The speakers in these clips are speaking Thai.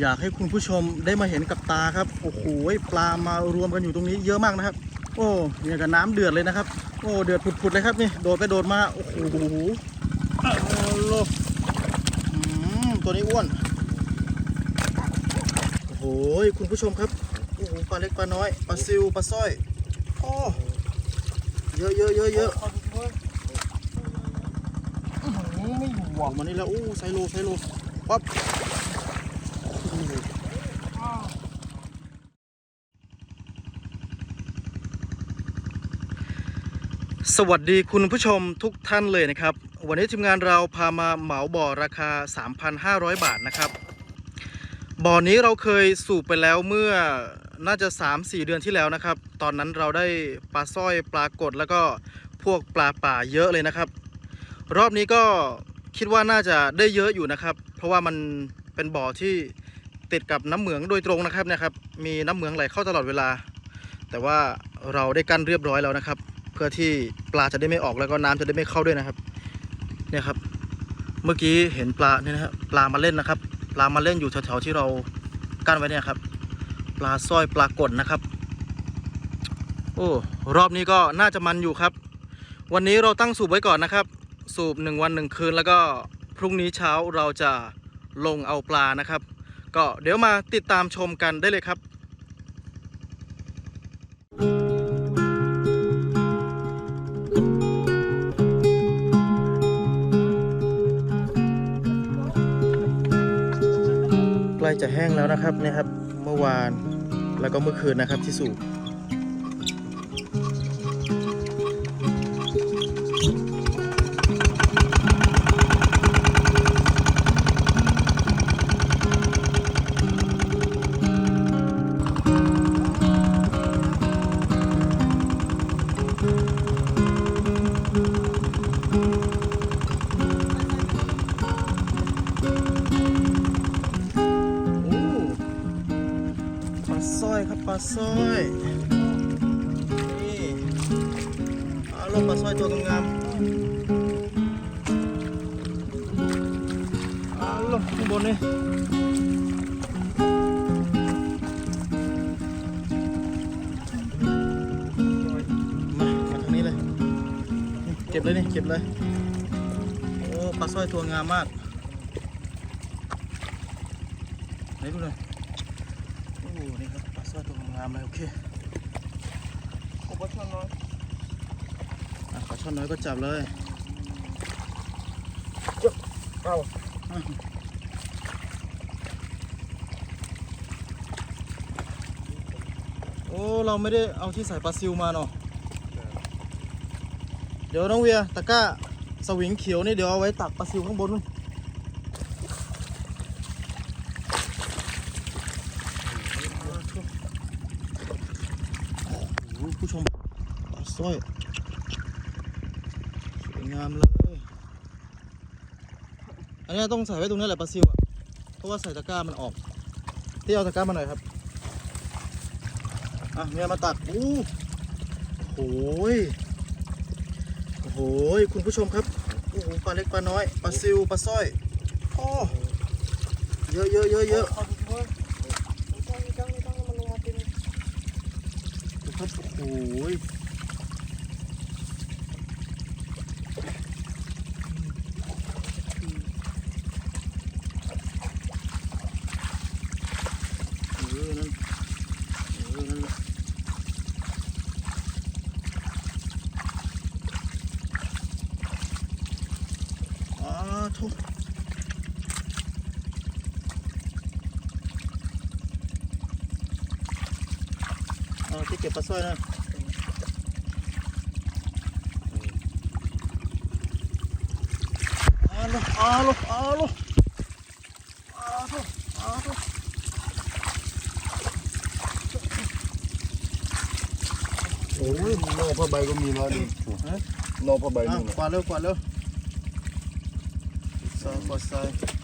อยากให้คุณผู้ชมได้มาเห็นกับตาครับ โอ้โหปลามารวมกันอยู่ตรงนี้เยอะมากนะครับ โอ้เนี่ยกับน้ำเดือดเลยนะครับ โอ้เดือดผุดๆเลยครับนี่โดดไปโดดมาโอ้โหเอาโลตัวนี้อ้วนโอ้โหคุณผู้ชมครับโอ้โหปลาเล็กปลาน้อยปลาซิวปลาสร้อยโอ้เยอะเยอะเยอะเยอะไม่อยู่ออกมานี่แล้วอู้ไซโลไซโลปั๊บ สวัสดีคุณผู้ชมทุกท่านเลยนะครับ วันนี้ทีมงานเราพามาเหมาบ่อราคา 3,500 บาทนะครับ บ่อนี้เราเคยสูบไปแล้วเมื่อน่าจะ 3-4 เดือนที่แล้วนะครับ ตอนนั้นเราได้ปลาสร้อยปลากดแล้วก็พวกปลาป่าเยอะเลยนะครับ รอบนี้ก็คิดว่าน่าจะได้เยอะอยู่นะครับ เพราะว่ามันเป็นบ่อที่ติดกับน้ำเหมืองโดยตรงนะครับเนะครับ มีน้ำเหมืองไหลเข้าตลอดเวลา แต่ว่าเราได้กั้นเรียบร้อยแล้วนะครับ เพื่อที่ปลาจะได้ไม่ออกแล้วก็น้ำจะได้ไม่เข้าด้วยนะครับ เนี่ยครับ เมื่อกี้เห็นปลาเนี่ยนะครับปลามาเล่นนะครับ ปลามาเล่นอยู่แถวๆที่เรากั้นไว้เนี่ยครับ ปลาสร้อยปลากดนะครับ โอ้รอบนี้ก็น่าจะมันอยู่ครับ วันนี้เราตั้งสูบไว้ก่อนนะครับ สูบหนึ่งวันหนึ่งคืน แล้วก็พรุ่งนี้เช้าเราจะลงเอาปลานะครับ ก็เดี๋ยวมาติดตามชมกันได้เลยครับ จะแห้งแล้วนะครับเนี่ยครับ เมื่อวานแล้วก็เมื่อคืนนะครับที่สูบ เก็บเลยนี่เก็บเลย โอ้ปลาสร้อยตัวงามมากไหนดูหน่อยโอ้นี่ครับปลาสร้อยตัวงามเลยโอเคขอบคุณน้อยอะปลาช่อนน้อยก็จับเลยเอาอะโอ้ เราไม่ได้เอาที่ใส่ปลาซิวมาเนาะเดี๋ยวน้องเวียตะกร้าสวิงเขียวนี่เดี๋ยวเอาไว้ตักปลาซิวข้างบนนู่นโอ้โหผู้ชมปลาสร้อยสวยงามเลย อันนี้ต้องใส่ไว้ตรงนี้แหละปลาซิวอะ เพราะว่าใส่ตะกร้ามันออก ที่เอาตะกร้ามาหน่อยครับ อะเมียมาตักอู้โอ้ย โอ้โหยคุณผู้ชมครับโอ้โหปลาเล็กปลาน้อยปลาซิวปลาสร้อยโอ้เยอะเยอะเยอะเยอะขอบคุณด้วยม่ต้องไม่ต้องไม่ต้องมันลงมาเต็ม ดูครับ โอ้โหยเออนั่นเออนั่นแหละอ้าทุกเอา ที่เก็บปลาสร้อยนะอาลูอาลูอาลูอาลูอาลูโอ้ยนอกผ้าใบก็มีแล้วนี่ฮะนอกผ้าใบอะนี่นะกวาดเร็วกวาดเร็วใส่กวาดใส่ป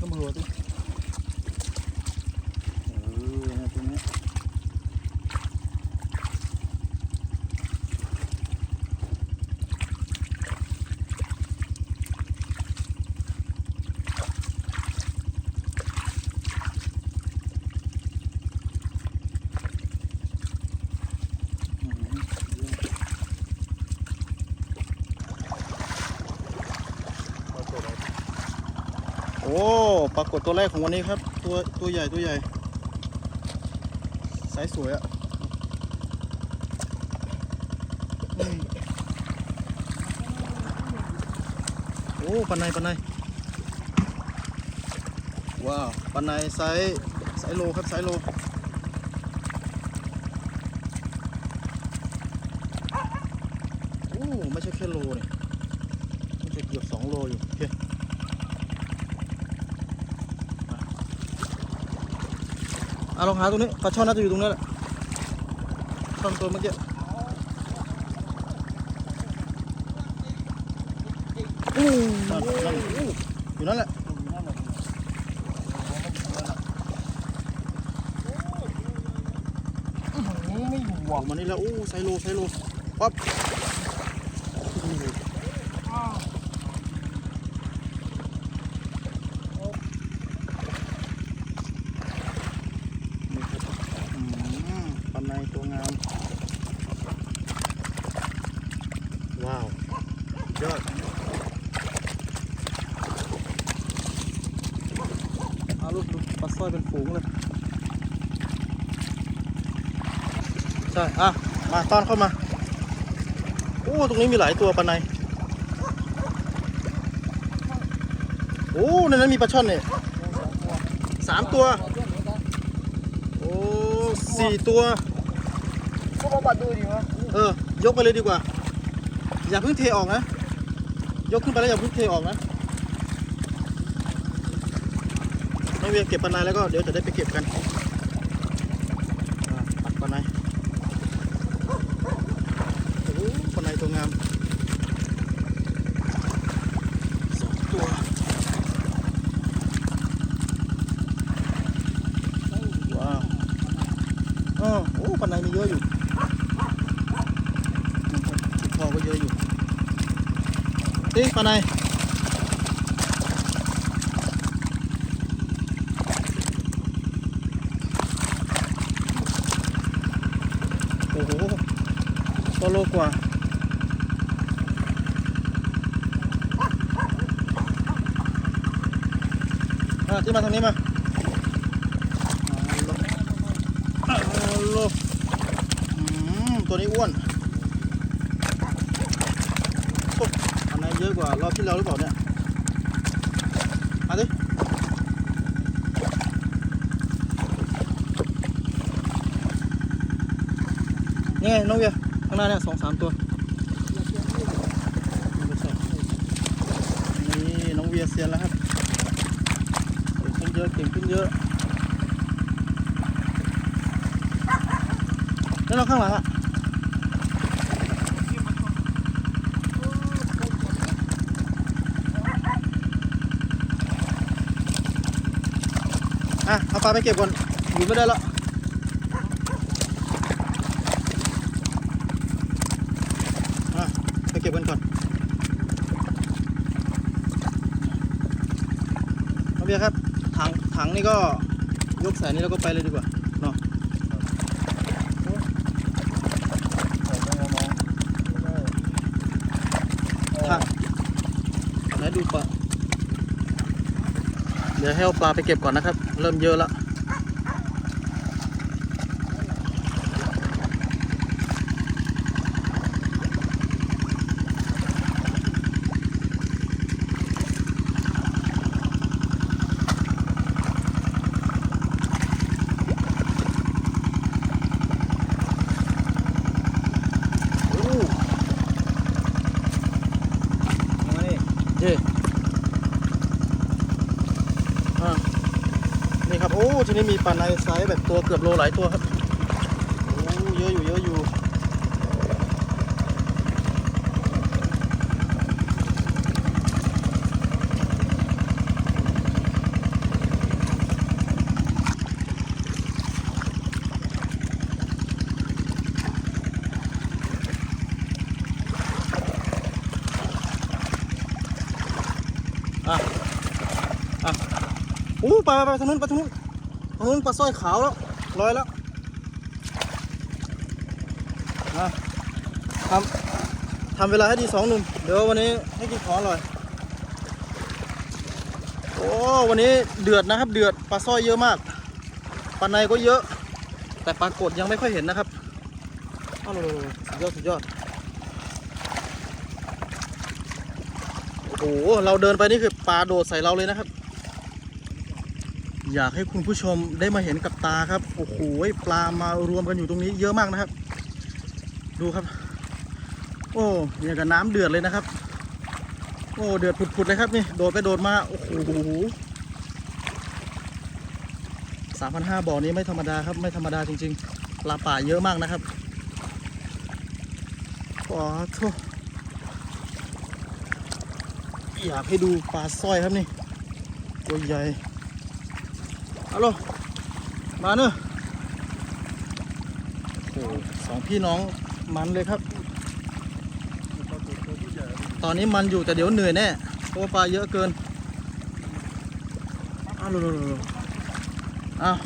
ก็มือตัวเออตรงนี้ รากฏตัวแรกของวันนี้ครับ ตัวตัวใหญ่ตัวใหญ่ไซส์สวยอะโอ้ปันในปันในว้าวปันในไซส์ไซส์โลครับไซส์โลโอ้ไม่ใช่แค่โลเนี่ยมันจะเกือบสองโลอยู่โอเค เอาลองหาตรงนี้ปลาช่อนน่าจะอยู่ตรงนี้แหละช่อนตัวเมื่อกี้อู้นั่นนั่นอู้อยู่นั่นแหละออกมานี่แล้ว อู้ไซโลไซโลปั๊บนี่ครับอืมปันในตัวงาม ว้าวยอดเอาลูกดูปลาสร้อยเป็นฝูงเลย ใช่ อ่ะต้อนเข้ามาโอ้ตรงนี้มีหลายตัวปลาในโอ้ในนั้นมีปลาช่อนเนี่ยสามตัวโอ้สี่ตัวก็มาบัดดูดิวะเออยกไปเลยดีกว่า อย่าเพิ่งเทออกนะ ยกขึ้นไปแล้วอย่าเพิ่งเทออกนะน้องเวียเก็บปลาในแล้วก็เดี๋ยวจะได้ไปเก็บกันอ่าปัดปลาในโอ้โหปลาในตัวงามสองตัวว้าว อ๋อโอ้ปลาในมีเยอะอยู่พอก็เยอะอยู่นี่ปลาในโอ้โหตัวโลกว่าอะที่มาทางนี้มาลงเอาลงอืมตัวนี้อ้วน อันไหน เยอะกว่ารอบที่แล้วหรือเปล่าเนี่ยมาดินี่ไงน้องเวียข้างหน้าเนี่ยสองสามตัว นี่น้องเวียเซียนแล้วครับเก่งขึ้นเยอะเก่งขึ้นเยอะแล้วน้องข้างหลังอะ เอาปลาไปเก็บก่อนอยู่ไม่ได้แล้วอะไปเก็บกันก่อนน้องเบียร์ครับถังถังนี่ก็ยกใส่นี่แล้วก็ไปเลยดีกว่าเนาะถังไหนดูปลาเดี๋ยว ให้เอาปลาไปเก็บก่อนนะครับ เริ่มเยอะแล้วโอ้มานี่เย่อ่านี่ครับ โอ้ ทีนี้ มีปลาในไซส์แบบตัวเกือบโลหลายตัวครับโอ้เยอะอยู่เยอะอยู่อะอะอู้ไปไปไปทางนู้นไปทางนู้นทาง นู้นปลาสร้อยขาวแล้วลอยแล้วอะทำทำเวลาให้ดีสองหนุ่มเดี๋ยววันนี้ให้กินของอร่อยโอ้วันนี้เดือดนะครับ เดือดปลาสร้อยเยอะมากปลาในก็เยอะ แต่ปลากดยังไม่ค่อยเห็นนะครับอ้าวสุดยอดสุดยอดโอ้โหเราเดินไปนี่คือปลาโดดใส่เราเลยนะครับ อยากให้คุณผู้ชมได้มาเห็นกับตาครับ โอ้โหปลามารวมกันอยู่ตรงนี้เยอะมากนะครับ ดูครับ โอ้เนี่ยกับน้ำเดือดเลยนะครับ โอ้เดือดผุดๆเลยครับนี่โดดไปโดดมาโอ้โหสามพันห้าบ่อนี้ไม่ธรรมดาครับไม่ธรรมดาจริงๆปลาป่าเยอะมากนะครับอ๋อโทษอยากให้ดูปลาสร้อยครับนี่ตัวใหญ่ ฮัลโหลมาเนอะโอ้สองพี่น้องมันเลยครับ ตอนนี้มันอยู่แต่เดี๋ยวเหนื่อยแน่เพราะว่าปลาเยอะเกินอ้าวเร็วๆๆอ้าว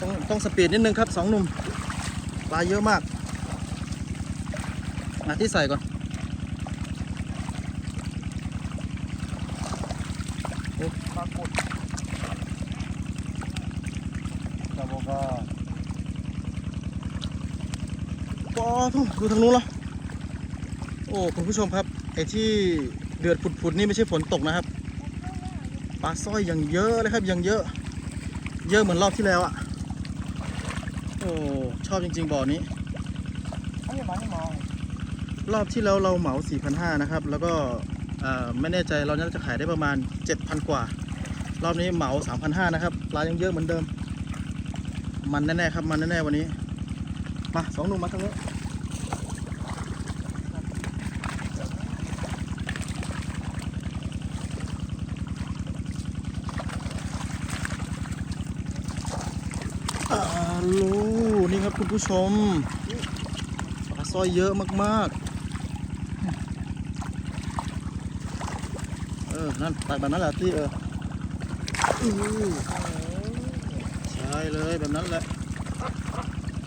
ต้องต้องสปีดนิดนึงครับสองหนุ่มปลาเยอะมากมาที่ใส่ก่อนปรากฏแต่บอ กว่าปอทุดูทางนู้นเหรอโอ้คุณผู้ชมครับไอ้ที่เดือดผุดๆนี่ไม่ใช่ฝนตกนะครับปลาสร้อยอย่างเยอะเลยครับอย่างเยอะ เยอะเหมือนรอบที่แล้วอะโอ้ชอบจริง ๆบ่อนี้รอบที่แล้วเราเหมา 4,500 นะครับ แล้วก็ไม่แน่ใจเราน่าจะขายได้ประมาณ 7,000 กว่า รอบนี้เหมา 3,500 นะครับปลายังเยอะเหมือนเดิม มันแน่ๆครับมันแน่ๆวันนี้มาสองหนุ่มมาทางนี้อาลูนี่ครับคุณผู้ชมปลาสร้อยเยอะมากๆ เออ นั่นตักแบบนั้นแหละที่เออ อู้ใช่เลยแบบนั้นแหละ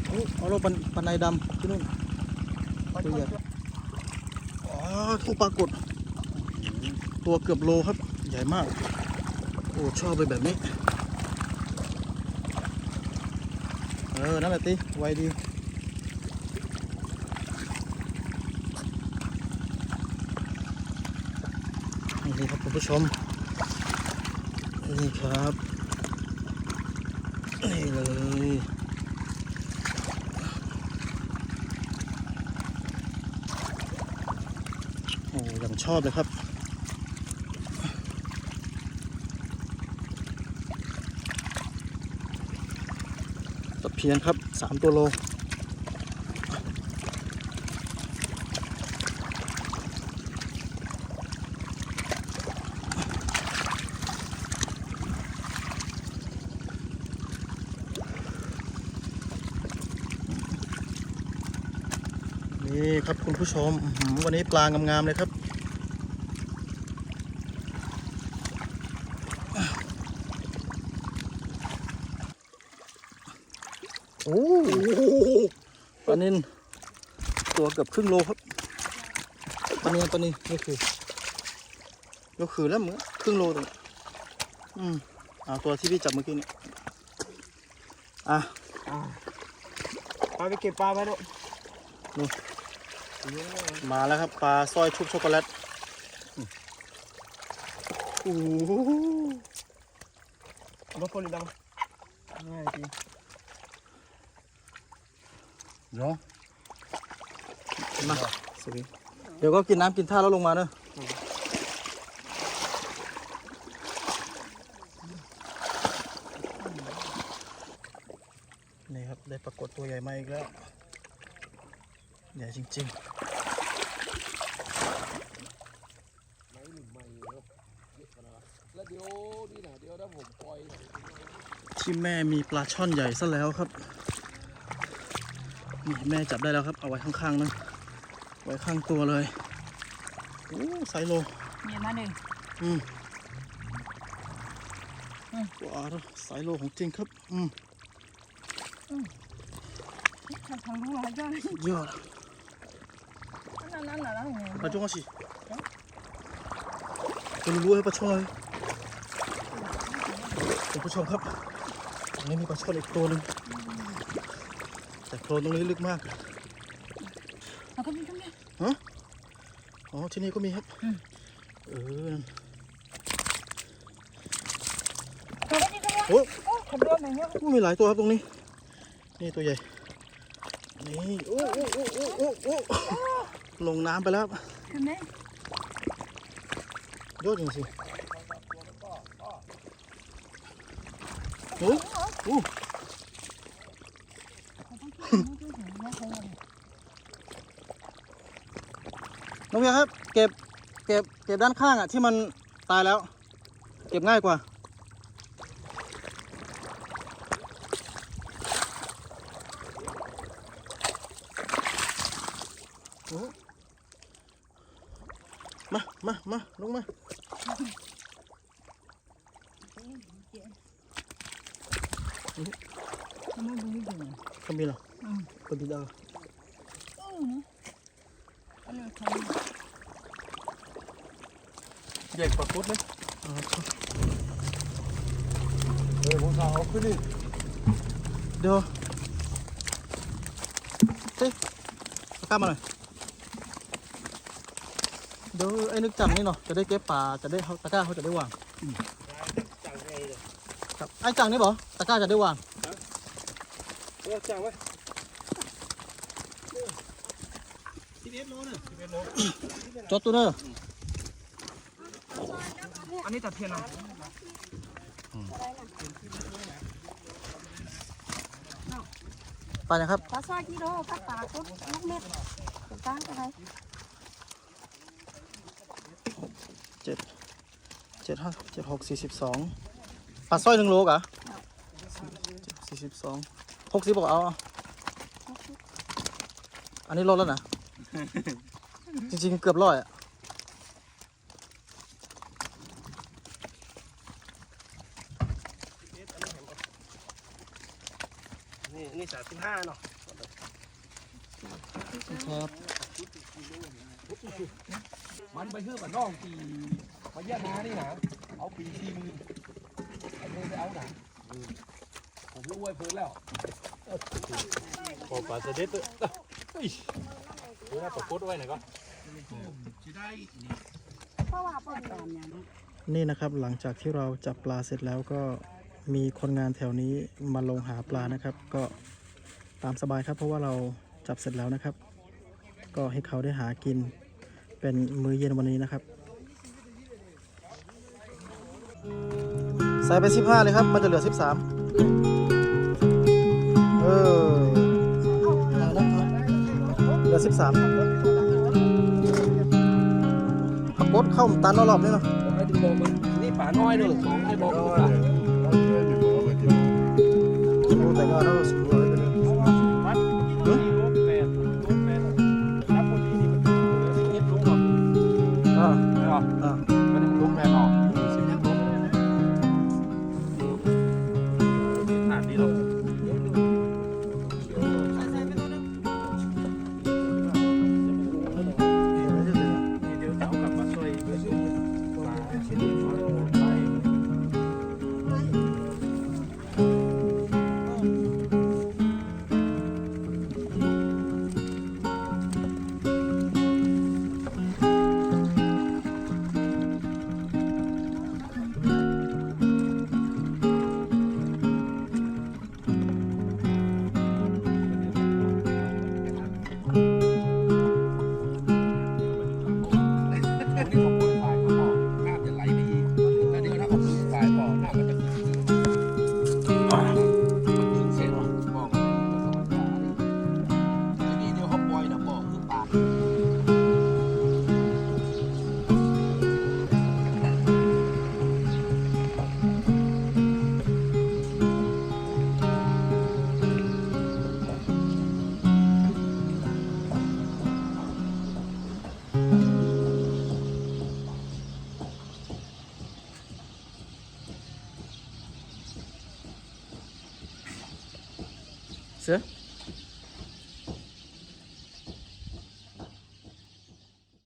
โอ้เอาลงปันปันในดำที่นู่นตัวใหญ่อ๋อทูปรากฏ ตัวเกือบโลครับ ใหญ่มาก โอ้ชอบไปแบบนี้ เออ นั่นแหละติ ไวดีนี่ครับคุณผู้ชม นี่ครับ นี่เลยโอ้ยังชอบเลยครับตะเพียนครับสามตัวโล นี่ ครับคุณผู้ชมอื้อหือวันนี้ปลางามๆเลยครับ โอ้โหปลานินตัวเกือบครึ่งโลครับปลานินปลานินนี่คือก็คือแล้วเหมือนครึ่งโลตรงนี้อืมเอาตัวที่พี่จับเมื่อกี้นี่อะปลาไปเก็บปลาไปด้วย มาแล้วครับปลาสร้อยชุบช็อกโกแลตโอ้โหรถโพลิดังง่ายจริงเนาะมาสวิงเดี๋ยวก็กินน้ำกินท่าแล้วลงมาเนอะนี่ครับได้ปรากฏตัวใหญ่มาอีกแล้วใหญ่จริง ๆ แล้วเดี๋ยวนี่นะเดี๋ยวถ้าผมปล่อย ที่แม่มีปลาช่อนใหญ่ซะแล้วครับนี่แม่จับได้แล้วครับ เอาไว้ข้างๆนะไว้ข้างตัวเลยโอ้ไซโลมีมาหนึ่งอืมว้าวไซโลของจริงครับ อืมทางทางรู้ร้อยยอดยอดนั่นนั่นนั่นนั่นปลาจ้องสิตัวรู้ๆให้ปลาช่อนเลยคุณผู้ชมครับ ตรงนี้มีปลาช่อนอีกตัวหนึ่งแต่โคลนตรงนี้ลึกมากเอาก็มีตรงนี้ฮะอ๋อที่นี่ก็มีครับอืมเออนั่นเอาก็มีตรงนี้โอ้โอ้ขบวนไหนเนี่ยโอ้มีหลายตัวครับตรงนี้ นี่ตัวใหญ่นี่โอ้โอ้โอ้โอ้โอ้โอ้ลงน้ำไปแล้วครับทำไมยอดจริงๆ โอ้โอ้น้องเมียครับ เก็บ เก็บ เก็บด้านข้างอะที่มันตายแล้ว เก็บง่ายกว่าโอ้มา มา มาลงมา ทำไมตรงนี้ ดูก็มีเหรออืมคนดีดาวอืมอันนี้ทำใหญ่กว่าพุทธไหมเออผมเอาขึ้นนี่เดี๋ยวเฮ้ยตะกร้ามาหน่อยเดี๋ยวไอ้นึกจังนี่เนาะจะได้เก็บปลาจะได้เขาตะกร้าเขาจะได้วางจังไงเลยครับไอ้จังนี่บอตะกร้าจะได้วาง เออจังไว้สิบเอ็ดโลน่ะสิบเอ็ดโลจดตัวเด้ออันนี้ตัดเทียนเอาปนี่ยครับปลาซอยกิโลปลาปลาก็ลูกเม็ดเดี๋ยวตั้งอะไรเจ็ดเจ็ดห้าเจ็ดหกสี่สิบสองปลาสร้อยหนึ่งโลกะสี่สิบสอง กสิบบอกเอาเอา อันนี้ลดแล้วนะ จริงๆ เกือบร้อยอะนี่นี่สามสิบห้าเนาะครับมันไปเพื่อกับน้องปีพยานานี่นะเอาปีทีมือไอ้เพื่อนไปเอาหนังผมรู้ไว้เพื่อนแล้ว ขอปลาเสด็จเฮ้ยดูนะปลาพุทธไว้หน่อยก็นี่นะครับหลังจากที่เราจับปลาเสร็จแล้วก็มีคนงานแถวนี้มาลงหาปลานะครับ ก็ตามสบายครับ เพราะว่าเราจับเสร็จแล้วนะครับ ก็ให้เขาได้หากินเป็นมื้อเย็นวันนี้นะครับใส่ไป 15 เลยครับ มันจะเหลือ 13เออเหลือ13ปรากฏเข้าตันรอบๆนี่เนาะผมให้ดูบอกมันนี่ป่าน้อยเด้อสองไอ้บอกกูป่าโอ้